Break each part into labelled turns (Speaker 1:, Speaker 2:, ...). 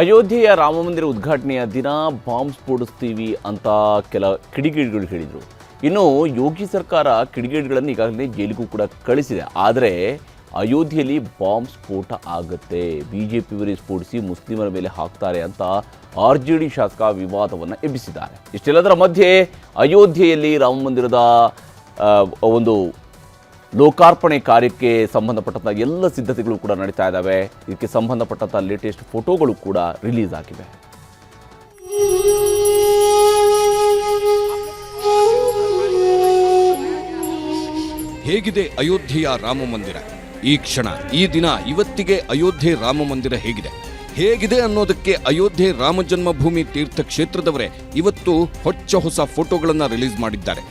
Speaker 1: ಅಯೋಧ್ಯೆಯ ರಾಮಮಂದಿರ ಉದ್ಘಾಟನೆಯ ದಿನ, ಬಾಂಬ್ ಸ್ಫೋಟಿಸ್ತೀವಿ ಅಂತ ಕೆಲ ಕಿಡಿಗೇಡಿಗಳು ಹೇಳಿದರು. ಇನ್ನು ಯೋಗಿ ಸರ್ಕಾರ ಕಿಡಿಗೇಡಿಗಳನ್ನು ಈಗಾಗಲೇ ಜೈಲಿಗೂ ಕೂಡ ಕಳಿಸಿದೆ. ಆದರೆ ಅಯೋಧ್ಯೆಯಲ್ಲಿ ಬಾಂಬ್ ಸ್ಫೋಟ ಆಗುತ್ತೆ. ಬಿ ಜೆ ಪಿಯವರೇ ಸ್ಫೋಟಿಸಿ ಮುಸ್ಲಿಮರ ಮೇಲೆ ಹಾಕ್ತಾರೆ ಅಂತ ಆರ್ ಜೆ ಡಿ ಶಾಸಕ ವಿವಾದವನ್ನು ಎಬ್ಬಿಸಿದ್ದಾರೆ. ಇಷ್ಟೆಲ್ಲದರ ಮಧ್ಯೆ ಅಯೋಧ್ಯೆಯಲ್ಲಿ ರಾಮ ಮಂದಿರದ ಒಂದು ಲೋಕಾರ್ಪಣೆ ಕಾರ್ಯಕ್ಕೆ ಸಂಬಂಧಪಟ್ಟಂಥ ಎಲ್ಲ ಸಿದ್ಧತೆಗಳು ಕೂಡ ನಡೀತಾ ಇದ್ದಾವೆ. ಇದಕ್ಕೆ ಸಂಬಂಧಪಟ್ಟಂಥ ಲೇಟೆಸ್ಟ್ ಫೋಟೋಗಳು ಕೂಡ ರಿಲೀಸ್ ಆಗಿವೆ.
Speaker 2: ಹೇಗಿದೆ ಅಯೋಧ್ಯೆಯ ರಾಮ ಮಂದಿರ? ಈ ಕ್ಷಣ, ಈ ದಿನ, ಇವತ್ತಿಗೆ ಅಯೋಧ್ಯೆ ರಾಮ ಮಂದಿರ ಹೇಗಿದೆ? ಹೇಗಿದೆ ಅನ್ನೋದಕ್ಕೆ ಅಯೋಧ್ಯೆ ರಾಮ ಜನ್ಮಭೂಮಿ ತೀರ್ಥ ಕ್ಷೇತ್ರದವರೇ ಇವತ್ತು ಹೊಚ್ಚ ಹೊಸ ಫೋಟೋಗಳನ್ನು ರಿಲೀಸ್ ಮಾಡಿದ್ದಾರೆ.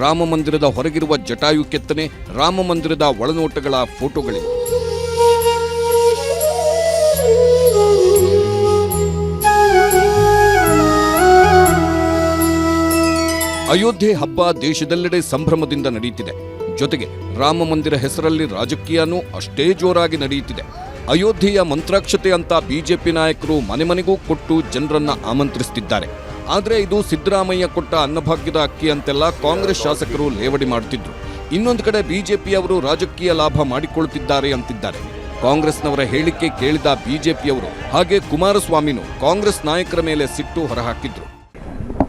Speaker 2: ರಾಮ ಮಂದಿರದ ಹೊರಗಿರುವ ಜಟಾಯು ಕೆತ್ತನೆ ರಾಮ ಮಂದಿರದ ಒಳನೋಟಗಳ ಫೋಟೋಗಳಿವೆ. ಅಯೋಧ್ಯೆ ಹಬ್ಬ ದೇಶದೆಲ್ಲೆಡೆ ಸಂಭ್ರಮದಿಂದ ನಡೆಯುತ್ತಿದೆ ಜೊತೆಗೆ ರಾಮ ಮಂದಿರ ಹೆಸರಲ್ಲಿ ರಾಜಕೀಯನೂ ಅಷ್ಟೇ ಜೋರಾಗಿ ನಡೆಯುತ್ತಿದೆ. ಅಯೋಧ್ಯೆಯ ಮಂತ್ರಾಕ್ಷತೆ ಅಂತ ಬಿಜೆಪಿ ನಾಯಕರು ಮನೆ ಮನೆಗೂ ಕೊಟ್ಟು ಜನರನ್ನ ಆಮಂತ್ರಿಸುತ್ತಿದ್ದಾರೆ ಆದರೆ ಇದು ಸಿದ್ದರಾಮಯ್ಯ ಕೊಟ್ಟ ಅನ್ನಭಾಗ್ಯದ ಅಕ್ಕಿ ಅಂತೆಲ್ಲ ಕಾಂಗ್ರೆಸ್ ಶಾಸಕರು ಲೇವಡಿ ಮಾಡುತ್ತಿದ್ದರು ಇನ್ನೊಂದು ಕಡೆ ಬಿಜೆಪಿಯವರು ರಾಜಕೀಯ ಲಾಭ ಮಾಡಿಕೊಳ್ಳುತ್ತಿದ್ದಾರೆ ಅಂತಿದ್ದಾರೆ. ಕಾಂಗ್ರೆಸ್ನವರ ಹೇಳಿಕೆ ಕೇಳಿದ ಬಿಜೆಪಿಯವರು ಹಾಗೆ ಕುಮಾರಸ್ವಾಮಿನು ಕಾಂಗ್ರೆಸ್ ನಾಯಕರ ಮೇಲೆ ಸಿಟ್ಟು ಹೊರಹಾಕಿದ್ರು.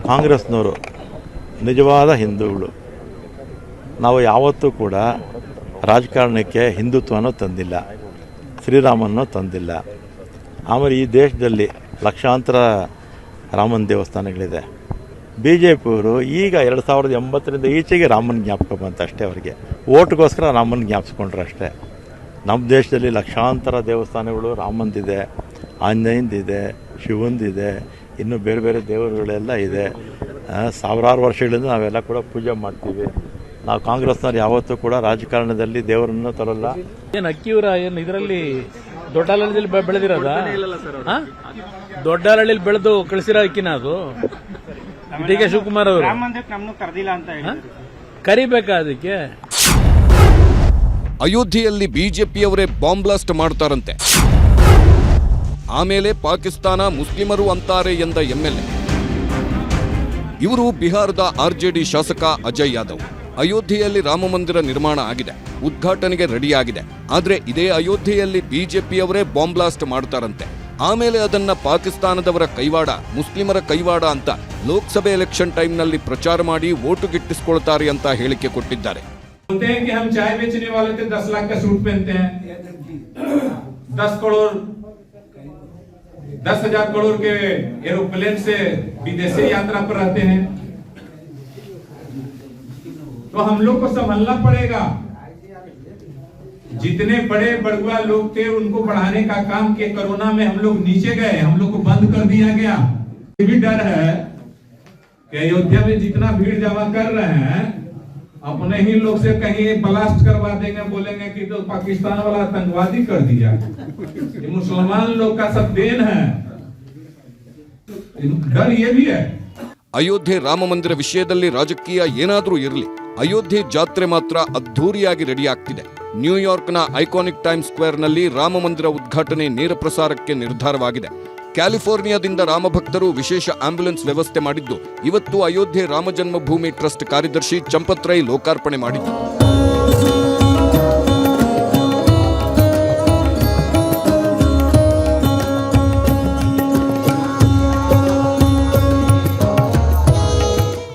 Speaker 3: ಕಾಂಗ್ರೆಸ್ನವರು ನಿಜವಾದ ಹಿಂದೂಗಳು. ನಾವು ಯಾವತ್ತೂ ಕೂಡ ರಾಜಕಾರಣಕ್ಕೆ ಹಿಂದುತ್ವನೂ ತಂದಿಲ್ಲ, ಶ್ರೀರಾಮನೂ ತಂದಿಲ್ಲ. ಆಮೇಲೆ ಈ ದೇಶದಲ್ಲಿ ಲಕ್ಷಾಂತರ ರಾಮನ ದೇವಸ್ಥಾನಗಳಿದೆ. ಬಿ ಜೆ ಪಿಯವರು ಈಗ ಎರಡು ಸಾವಿರದ ಎಂಬತ್ತರಿಂದ ಈಚೆಗೆ ರಾಮನ ಜ್ಞಾಪಕ ಬಂತು ಅಷ್ಟೇ ಅವರಿಗೆ. ಓಟ್ಗೋಸ್ಕರ ರಾಮನ ಜ್ಞಾಪಿಸ್ಕೊಂಡ್ರೆ ಅಷ್ಟೇ. ನಮ್ಮ ದೇಶದಲ್ಲಿ ಲಕ್ಷಾಂತರ ದೇವಸ್ಥಾನಗಳು ರಾಮಂದಿದೆ, ಆಂಜನೇಯಂದಿದೆ, ಶಿವಂದಿದೆ, ಇನ್ನು ಬೇರೆ ಬೇರೆ ದೇವರುಗಳೆಲ್ಲ ಇದೆ. ಸಾವಿರಾರು ವರ್ಷಗಳಿಂದ ನಾವೆಲ್ಲ ಕೂಡ ಪೂಜೆ ಮಾಡ್ತೀವಿ. ನಾವು ಕಾಂಗ್ರೆಸ್ನವ್ರು ಯಾವತ್ತೂ ಕೂಡ ರಾಜಕಾರಣದಲ್ಲಿ ದೇವರನ್ನು ತರಲ್ಲ.
Speaker 4: ಏನು ಅಕ್ಕಿಯವರ ಏನು ಇದರಲ್ಲಿ ದೊಡ್ಡಹಳ್ಳಿಯಲ್ಲಿ ಬೆ- ಬೆಳೆದಿರೋದ? ಹಾ? ದೊಡ್ಡಹಳ್ಳಿಯಲ್ಲಿ ಬೆಳೆದು ಕಳಿಸಿರೋ ಅಕ್ಕಿನ ಅದು? ಡಿ ಕೆ ಶಿವಕುಮಾರ್ ಅವರು?
Speaker 5: ಕರೆದಿಲ್ಲ ಅಂತ ಹೇಳಿದ್ರು.
Speaker 4: ಕರಿಬೇಕಾ ಅದಕ್ಕೆ?
Speaker 2: ಅಯೋಧ್ಯೆಯಲ್ಲಿ ಬಿಜೆಪಿಯವರೇ ಬಾಂಬ್ ಬ್ಲಾಸ್ಟ್ ಮಾಡ್ತಾರಂತೆ. ಆಮೇಲೆ ಪಾಕಿಸ್ತಾನ ಮುಸ್ಲಿಮರು ಅಂತಾರೆ ಎಂದ ಎಂಎಲ್ಎ ಇವರು ಬಿಹಾರದ ಆರ್ಜೆಡಿ ಶಾಸಕ ಅಜಯ್ ಯಾದವ್. ಅಯೋಧ್ಯೆಯಲ್ಲಿ ರಾಮ ಮಂದಿರ ನಿರ್ಮಾಣ ಆಗಿದೆ ಉದ್ಘಾಟನೆಗೆ ರೆಡಿಯಾಗಿದೆ ಆದ್ರೆ ಇದೇ ಅಯೋಧ್ಯೆಯಲ್ಲಿ ಬಿಜೆಪಿಯವರೇ ಬಾಂಬ್ ಬ್ಲಾಸ್ಟ್ ಮಾಡ್ತಾರಂತೆ ಆಮೇಲೆ ಅದನ್ನ ಪಾಕಿಸ್ತಾನದವರ ಕೈವಾಡ ಮುಸ್ಲಿಮರ ಕೈವಾಡ ಅಂತ ಲೋಕಸಭೆ ಎಲೆಕ್ಷನ್ ಟೈಮ್ನಲ್ಲಿ ಪ್ರಚಾರ ಮಾಡಿ ಓಟು ಗಿಟ್ಟಿಸ್ಕೊಳ್ತಾರೆ ಅಂತ ಹೇಳಿಕೆ ಕೊಟ್ಟಿದ್ದಾರೆ
Speaker 6: बोलते हैं कि हम चाय बेचने वाले थे दस लाख का सूट पहनते हैं दस करोड़ दस हजार करोड़ के एरोप्लेन से विदेशी यात्रा पर रहते हैं तो हम लोग को संभलना पड़ेगा जितने बड़े बड़ुआ लोग थे उनको बढ़ाने का काम किए कोरोना में हम लोग नीचे गए हम लोग को बंद कर दिया गया ये भी डर है कि अयोध्या में जितना भीड़ जमा कर रहे हैं अपने ही लोग से कहीं ब्लास्ट करवा देंगे बोलेंगे कि तो पाकिस्तान वाला आतंकवादी कर दिया ये मुसलमान लोग का सब देन है डर ये भी है
Speaker 2: ಅಯೋಧ್ಯೆ ರಾಮ ಮಂದಿರ ವಿಷಯದಲ್ಲಿ ರಾಜಕೀಯ ಏನಾದರೂ ಇರಲಿ ಅಯೋಧ್ಯೆ ಜಾತ್ರೆ ಮಾತ್ರ ಅದ್ಧೂರಿಯಾಗಿ ರೆಡಿ ಆಗ್ತಿದೆ. ನ್ಯೂಯಾರ್ಕ್ನ ಐಕಾನಿಕ್ ಟೈಮ್ ಸ್ಕ್ವೇರ್ನಲ್ಲಿ ರಾಮಮಂದಿರ ಉದ್ಘಾಟನೆ ನೇರ ಪ್ರಸಾರಕ್ಕೆ ನಿರ್ಧಾರವಾಗಿದೆ. ಕ್ಯಾಲಿಫೋರ್ನಿಯಾದಿಂದ ರಾಮಭಕ್ತರು ವಿಶೇಷ ಆಂಬ್ಯುಲೆನ್ಸ್ ವ್ಯವಸ್ಥೆ ಮಾಡಿದ್ದು, ಇವತ್ತು ಅಯೋಧ್ಯೆ ರಾಮ ಜನ್ಮಭೂಮಿ ಟ್ರಸ್ಟ್ ಕಾರ್ಯದರ್ಶಿ ಚಂಪತ್ರೈ ಲೋಕಾರ್ಪಣೆ ಮಾಡಿದ್ದು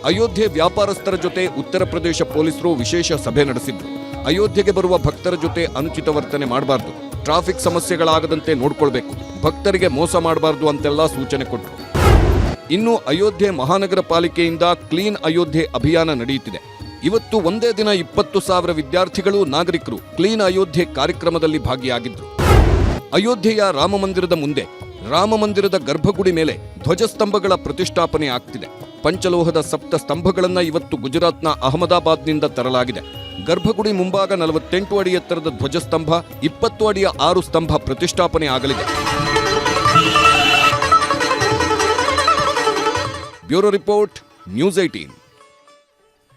Speaker 2: ಅಯೋಧ್ಯೆ ವ್ಯಾಪಾರಸ್ಥರ ಜೊತೆ ಉತ್ತರ ಪ್ರದೇಶ ಪೊಲೀಸರು ವಿಶೇಷ ಸಭೆ ನಡೆಸಿದ್ರು. ಅಯೋಧ್ಯೆಗೆ ಬರುವ ಭಕ್ತರ ಜೊತೆ ಅನುಚಿತ ವರ್ತನೆ ಮಾಡಬಾರ್ದು. ಟ್ರಾಫಿಕ್ ಸಮಸ್ಯೆಗಳಾಗದಂತೆ ನೋಡ್ಕೊಳ್ಬೇಕು. ಭಕ್ತರಿಗೆ ಮೋಸ ಮಾಡಬಾರ್ದು ಅಂತೆಲ್ಲ ಸೂಚನೆ ಕೊಟ್ಟರು ಇನ್ನು ಅಯೋಧ್ಯೆ ಮಹಾನಗರ ಪಾಲಿಕೆಯಿಂದ ಕ್ಲೀನ್ ಅಯೋಧ್ಯೆ ಅಭಿಯಾನ ನಡೆಯುತ್ತಿದೆ. ಇವತ್ತು ಒಂದೇ ದಿನ ಇಪ್ಪತ್ತು ಸಾವಿರ ವಿದ್ಯಾರ್ಥಿಗಳು, ನಾಗರಿಕರು ಕ್ಲೀನ್ ಅಯೋಧ್ಯೆ ಕಾರ್ಯಕ್ರಮದಲ್ಲಿ ಭಾಗಿಯಾಗಿದ್ರು. ಅಯೋಧ್ಯೆಯ ರಾಮ ಮಂದಿರದ ಮುಂದೆ ರಾಮ ಮಂದಿರದ ಗರ್ಭಗುಡಿ ಮೇಲೆ ಧ್ವಜಸ್ತಂಭಗಳ ಪ್ರತಿಷ್ಠಾಪನೆ ಆಗ್ತಿದೆ. ಪಂಚಲೋಹದ ಸಪ್ತ ಸ್ತಂಭಗಳನ್ನು ಇವತ್ತು ಗುಜರಾತ್ನ ಅಹಮದಾಬಾದ್ನಿಂದ ತರಲಾಗಿದೆ. ಗರ್ಭಗುಡಿ ಮುಂಭಾಗ ನಲವತ್ತೆಂಟು ಅಡಿ ಎತ್ತರದ ಧ್ವಜಸ್ತಂಭ, ಇಪ್ಪತ್ತು ಅಡಿಯ ಆರು ಸ್ತಂಭ ಪ್ರತಿಷ್ಠಾಪನೆ ಆಗಲಿದೆ. Bureau report, news eighteen